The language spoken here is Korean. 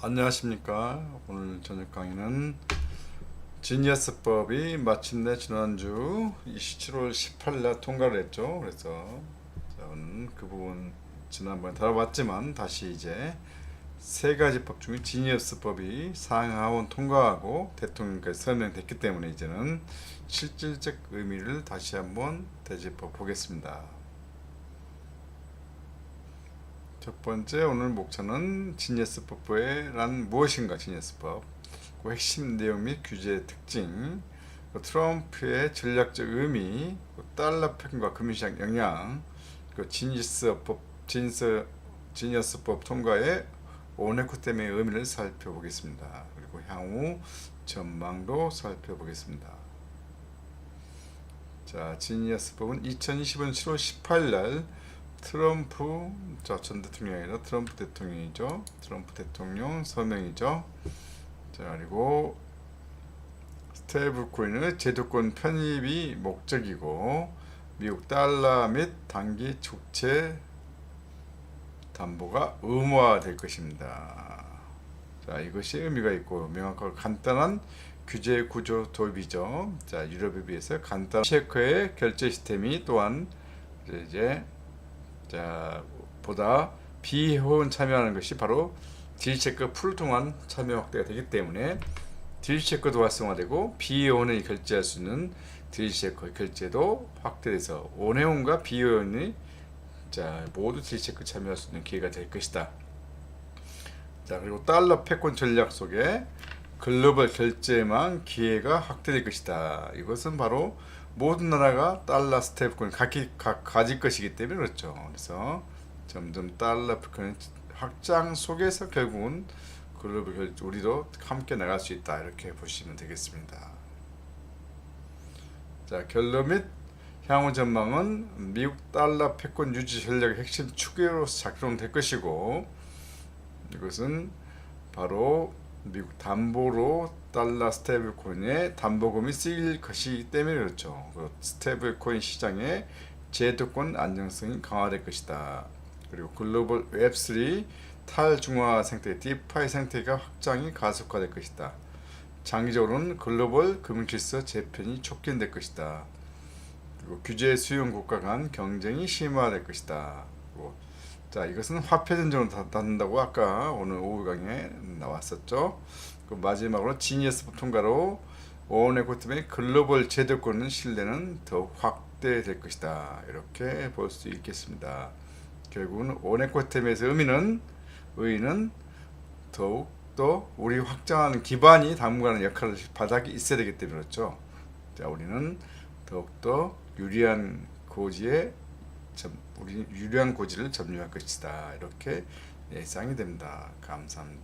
안녕하십니까. 오늘 저녁 강의는 지니어스법이 마침내 지난주 27월 18일 통과를 했죠. 그래서 저는 그 부분 지난번에 다뤄봤지만 다시 이제 세 가지 법 중에 지니어스법이 상하원 통과하고 대통령까지 서명됐기 때문에 이제는 실질적 의미를 다시 한번 되짚어 보겠습니다. 첫 번째 오늘 목차는 지니어스법에란 무엇인가 지니어스법 그 핵심 내용 및 규제의 특징 그 트럼프의 전략적 의미 그 달러 패권과 금융시장 영향 그 지니어스법 지니스, 지니어스법 통과의 오네코템의 의미를 살펴보겠습니다. 그리고 향후 전망도 살펴보겠습니다. 자, 지니어스법은 2020년 7월 18일 날 트럼프 전 대통령이 아니라 트럼프 대통령이죠. 트럼프 대통령 서명이죠. 자 그리고 스테이블 코인의 제도권 편입이 목적이고 미국 달러 및 단기 국채 담보가 의무화될 것입니다. 자 이것이 의미가 있고 명확하고 간단한 규제 구조 도입이죠. 자 유럽에 비해서 간단 체크의 결제 시스템이 또한 이제 자 보다 비회원 참여하는 것이 바로 딜체크 풀을 통한 참여 확대가 되기 때문에 딜체크도 활성화되고 비회원이 결제할 수 있는 딜체크 결제도 확대돼서 원회원과 비회원이 자 모두 딜체크 참여할 수 있는 기회가 될 것이다. 자 그리고 달러 패권 전략 속에 글로벌 결제망 기회가 확대될 것이다. 이것은 바로 모든 나라가 달러 스테이블코인 각기 각 가질 것이기 때문에 그렇죠. 그래서 점점 달러 패권의 확장 속에서 결국은 글로벌 우리도 함께 나갈 수 있다 이렇게 보시면 되겠습니다. 자 결론 및 향후 전망은 미국 달러 패권 유지 전략의 핵심 축으로서 작동될 것이고 이것은 바로 미국 담보로 달러 스테이블 코인에 담보금이 쓰일 것이기 때문에 그렇죠. 그 스테이블 코인 시장의 제도권 안정성이 강화될 것이다. 그리고 글로벌 웹3 탈중앙화 생태, 디파이 생태가 확장이 가속화될 것이다. 장기적으로는 글로벌 금융질서 재편이 촉진될 것이다. 그리고 규제 수용 국가 간 경쟁이 심화될 것이다. 그리고 자 이것은 화폐 전쟁으로 닿는다고 아까 오늘 오후 강의에 나왔었죠. 그 마지막으로 지니어스법 통과로 오네코트의 글로벌 제도권 신뢰는 더욱 확대될 것이다. 이렇게 볼 수 있겠습니다. 결국은 오네코템에서 의미는 의의는 더욱 더 우리 확장하는 기반이 당분간은 역할을 바닥이 있어야 되기 때문에 그렇죠. 자 우리는 더욱더 유리한 고지에 점, 우리 유리한 고지를 점유할 것이다. 이렇게 예상이 됩니다. 감사합니다.